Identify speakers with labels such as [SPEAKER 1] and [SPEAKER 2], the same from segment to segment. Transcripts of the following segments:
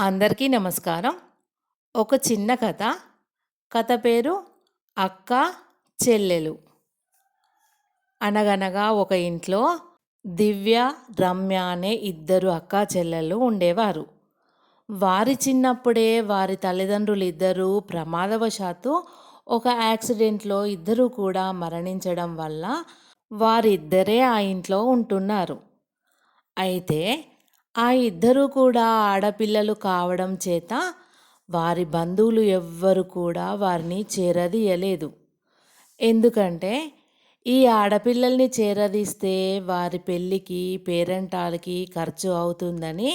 [SPEAKER 1] అందరికీ నమస్కారం. ఒక చిన్న కథ. కథ పేరు 'అక్క చెల్లెలు'. అనగనగా ఒక ఇంట్లో దివ్య, రమ్య అనే ఇద్దరు అక్క చెల్లెలు ఉండేవారు. వారి చిన్నప్పుడే వారి తల్లిదండ్రులు ఇద్దరూ ప్రమాదవశాత్తు ఒక యాక్సిడెంట్‌లో ఇద్దరూ కూడా మరణించడం వల్ల వారిద్దరే ఆ ఇంట్లో ఉంటున్నారు. అయితే ఆ ఇద్దరూ కూడా ఆడపిల్లలు కావడం చేత వారి బంధువులు ఎవ్వరు కూడా వారిని చేరదీయలేదు. ఎందుకంటే ఈ ఆడపిల్లల్ని చేరదీస్తే వారి పెళ్ళికి, పేరెంటాలకి ఖర్చు అవుతుందని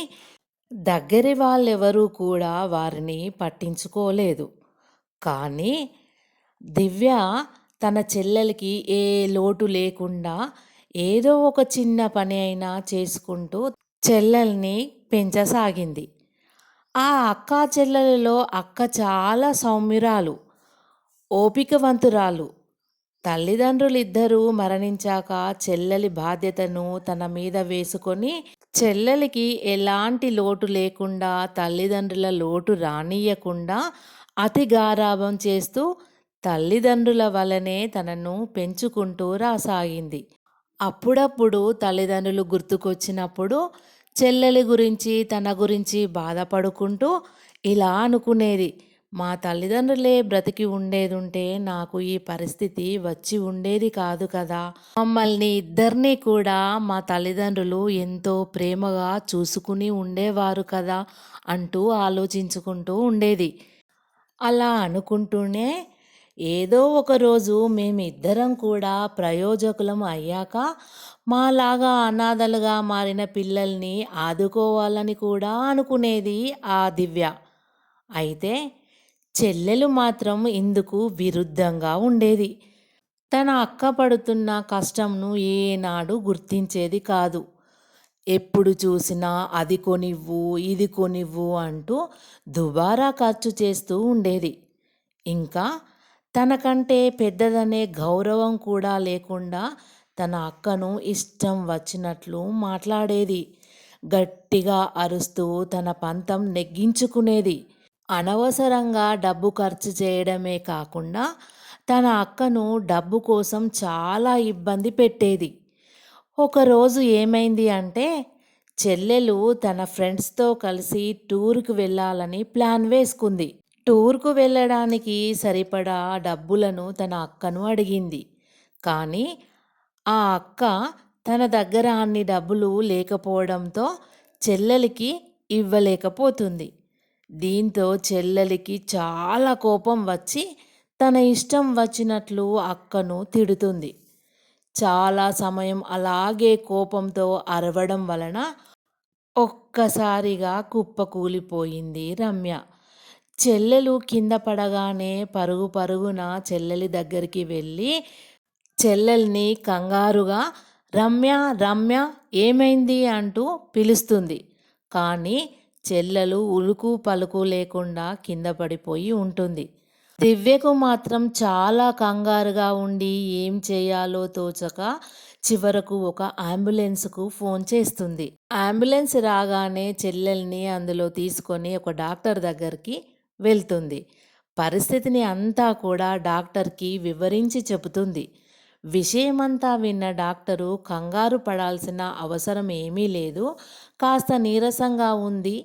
[SPEAKER 1] దగ్గరి వాళ్ళెవరూ కూడా వారిని పట్టించుకోలేదు. కానీ దివ్య తన చెల్లెలకి ఏ లోటు లేకుండా ఏదో ఒక చిన్న పని అయినా చేసుకుంటూ చెల్లెల్ని పెంచసాగింది. ఆ అక్కా చెల్లెలలో అక్క చాలా సౌమ్యురాలు, ఓపికవంతురాలు. తల్లిదండ్రులిద్దరూ మరణించాక చెల్లెలి బాధ్యతను తన మీద వేసుకొని చెల్లెలికి ఎలాంటి లోటు లేకుండా తల్లిదండ్రుల లోటు రానియకుండా అతి గారాభం చేస్తూ తల్లిదండ్రుల వలనే తనను పెంచుకుంటూ రాసాగింది. అప్పుడప్పుడు తల్లిదండ్రులు గుర్తుకొచ్చినప్పుడు చెల్లెలి గురించి, తన గురించి బాధపడుకుంటూ ఇలా అనుకునేది. మా తల్లిదండ్రులే బ్రతికి ఉండేదుంటే నాకు ఈ పరిస్థితి వచ్చి ఉండేది కాదు కదా! మమ్మల్ని ఇద్దరినీ కూడా మా తల్లిదండ్రులు ఎంతో ప్రేమగా చూసుకుని ఉండేవారు కదా! అంటూ ఆలోచించుకుంటూ ఉండేది. అలా అనుకుంటూనే ఏదో ఒకరోజు మేమిద్దరం కూడా ప్రయోజకులం అయ్యాక మాలాగా అనాథలుగా మారిన పిల్లల్ని ఆదుకోవాలని కూడా అనుకునేది ఆ దివ్య. అయితే చెల్లెలు మాత్రం ఇందుకు విరుద్ధంగా ఉండేది. తన అక్క పడుతున్న కష్టంను ఏనాడు గుర్తించేది కాదు. ఎప్పుడు చూసినా అది కొనివ్వు, ఇది కొనివ్వు అంటూ దుబారా ఖర్చు చేస్తూ ఉండేది. ఇంకా తనకంటే పెద్దదనే గౌరవం కూడా లేకుండా తన అక్కను ఇష్టం వచ్చినట్లు మాట్లాడేది. గట్టిగా అరుస్తూ తన పంతం నెగ్గించుకునేది. అనవసరంగా డబ్బు ఖర్చు చేయడమే కాకుండా తన అక్కను డబ్బు కోసం చాలా ఇబ్బంది పెట్టేది. ఒకరోజు ఏమైంది అంటే చెల్లెలు తన ఫ్రెండ్స్‌తో కలిసి టూర్‌కి వెళ్ళాలని ప్లాన్ వేసుకుంది. టూర్‌కు వెళ్ళడానికి సరిపడా డబ్బులను తన అక్కను అడిగింది. కానీ ఆ అక్క తన దగ్గర అన్ని డబ్బులు లేకపోవడంతో చెల్లెలికి ఇవ్వలేకపోతుంది. దీంతో చెల్లెలికి చాలా కోపం వచ్చి తన ఇష్టం వచ్చినట్లు అక్కను తిడుతుంది. చాలా సమయం అలాగే కోపంతో అరవడం వలన ఒక్కసారిగా కుప్పకూలిపోయింది రమ్య. చెల్లెలు కింద పడగానే పరుగు పరుగున చెల్లెలి దగ్గరికి వెళ్ళి చెల్లెల్ని కంగారుగా రమ్య రమ్య ఏమైంది? అంటూ పిలుస్తుంది. కానీ చెల్లెలు ఉలుకు పలుకు లేకుండా కింద పడిపోయి ఉంటుంది. దివ్యకు మాత్రం చాలా కంగారుగా ఉండి ఏం చేయాలో తోచక చివరకు ఒక అంబులెన్స్‌కు ఫోన్ చేస్తుంది. అంబులెన్స్ రాగానే చెల్లెల్ని అందులో తీసుకొని ఒక డాక్టర్ దగ్గరికి వెళ్తుంది. పరిస్థితిని అంతా కూడా డాక్టర్‌కి వివరించి చెబుతుంది. విషయమంతా విన్న డాక్టరు కంగారు పడాల్సిన అవసరం ఏమీ లేదు. కాస్త నీరసంగా ఉంది.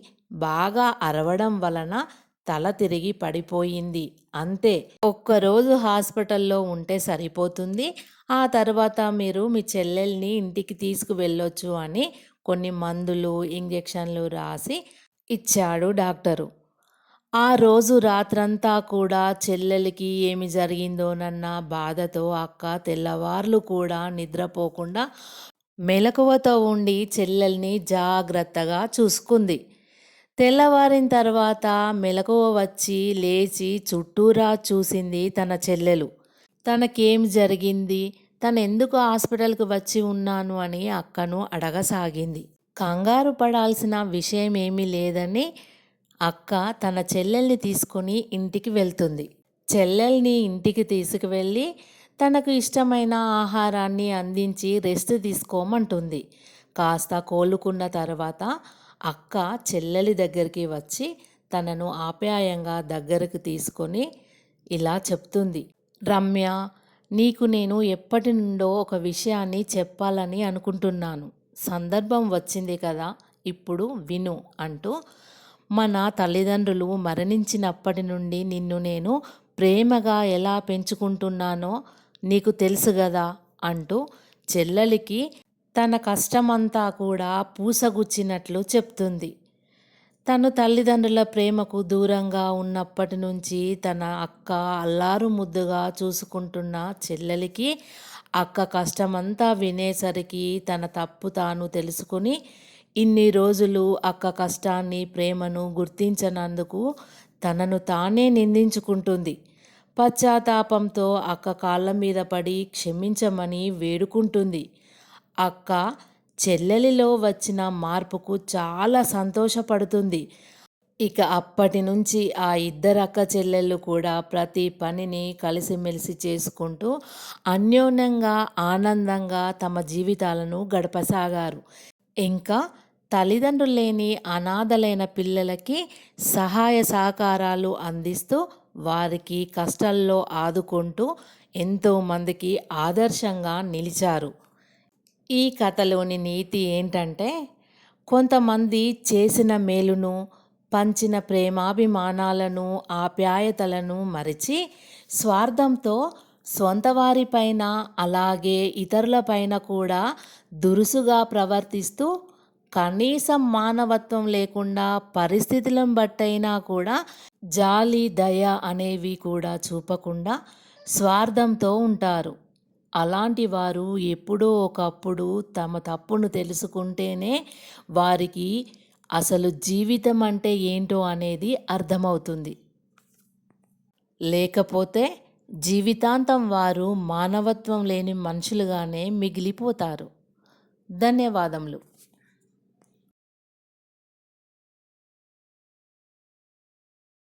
[SPEAKER 1] బాగా అరవడం వలన తల తిరిగి పడిపోయింది. అంతే. ఒక్కరోజు హాస్పిటల్‌లో ఉంటే సరిపోతుంది. ఆ తర్వాత మీరు మీ చెల్లెల్ని ఇంటికి తీసుకువెళ్ళొచ్చు అని కొన్ని మందులు, ఇంజెక్షన్లు రాసి ఇచ్చాడు డాక్టరు. ఆ రోజు రాత్రంతా కూడా చెల్లెలికి ఏమి జరిగిందోనన్న బాధతో అక్క తెల్లవార్లు కూడా నిద్రపోకుండా మెలకువతో ఉండి చెల్లెల్ని జాగ్రత్తగా చూసుకుంది. తెల్లవారిన తర్వాత మెలకువ వచ్చి లేచి చుట్టూరా చూసింది తన చెల్లెలు. తనకేం జరిగింది? తనెందుకు హాస్పిటల్‌కి వచ్చి ఉన్నాను అని అక్కను అడగసాగింది. కంగారు పడాల్సిన విషయం ఏమీ లేదని అక్క తన చెల్లెల్ని తీసుకొని ఇంటికి వెళ్తుంది. చెల్లెల్ని ఇంటికి తీసుకువెళ్ళి తనకు ఇష్టమైన ఆహారాన్ని అందించి రెస్ట్ తీసుకోమంటుంది. కాస్త కోలుకున్న తర్వాత అక్క చెల్లెలి దగ్గరికి వచ్చి తనను ఆప్యాయంగా దగ్గరకు తీసుకొని ఇలా చెప్తుంది రమ్య నీకు నేను ఎప్పటి నుండో ఒక విషయాన్ని చెప్పాలని అనుకుంటున్నాను సందర్భం వచ్చింది కదా ఇప్పుడు విను అంటూ మన తల్లిదండ్రులు మరణించినప్పటి నుండి నిన్ను నేను ప్రేమగా ఎలా పెంచుకుంటున్నానో నీకు తెలుసు కదా అంటూ చెల్లెలికి తన కష్టమంతా కూడా పూసగుచ్చినట్లు చెప్తుంది. తను తల్లిదండ్రుల ప్రేమకు దూరంగా ఉన్నప్పటి నుంచి తన అక్క అల్లారు ముద్దుగా చూసుకుంటున్న చెల్లెలికి అక్క కష్టమంతా వినేసరికి తన తప్పు తాను తెలుసుకుని ఇన్ని రోజులు అక్క కష్టాన్ని ప్రేమను గుర్తించనందుకు తనను తానే నిందించుకుంటుంది. పశ్చాత్తాపంతో అక్క కాళ్ళ మీద పడి క్షమించమని వేడుకుంటుంది. అక్క చెల్లెలిలో వచ్చిన మార్పుకు చాలా సంతోషపడుతుంది. ఇక అప్పటి నుంచి ఆ ఇద్దరు అక్క చెల్లెళ్ళు కూడా ప్రతి పనిని కలిసిమెలిసి చేసుకుంటూ అన్యోన్యంగా ఆనందంగా తమ జీవితాలను గడపసాగారు. ఇంకా తల్లిదండ్రులు లేని అనాథలైన పిల్లలకి సహాయ సహకారాలు అందిస్తూ వారికి కష్టాల్లో ఆదుకుంటూ ఎంతోమందికి ఆదర్శంగా నిలిచారు. ఈ కథలోని నీతి ఏంటంటే కొంతమంది చేసిన మేలును పంచిన ప్రేమాభిమానాలను ఆప్యాయతలను మరిచి స్వార్థంతో సొంత వారిపైన అలాగే ఇతరులపైన కూడా దురుసుగా ప్రవర్తిస్తూ కనీసం మానవత్వం లేకుండా పరిస్థితులను బట్టైనా కూడా జాలి దయ అనేవి కూడా చూపకుండా స్వార్థంతో ఉంటారు. అలాంటి వారు ఎప్పుడో ఒకప్పుడు తమ తప్పును తెలుసుకుంటేనే వారికి అసలు జీవితం అంటే ఏంటో అనేది అర్థమవుతుంది. లేకపోతే జీవితాంతం వారు మానవత్వం లేని మనుషులుగానే మిగిలిపోతారు. ధన్యవాదములు.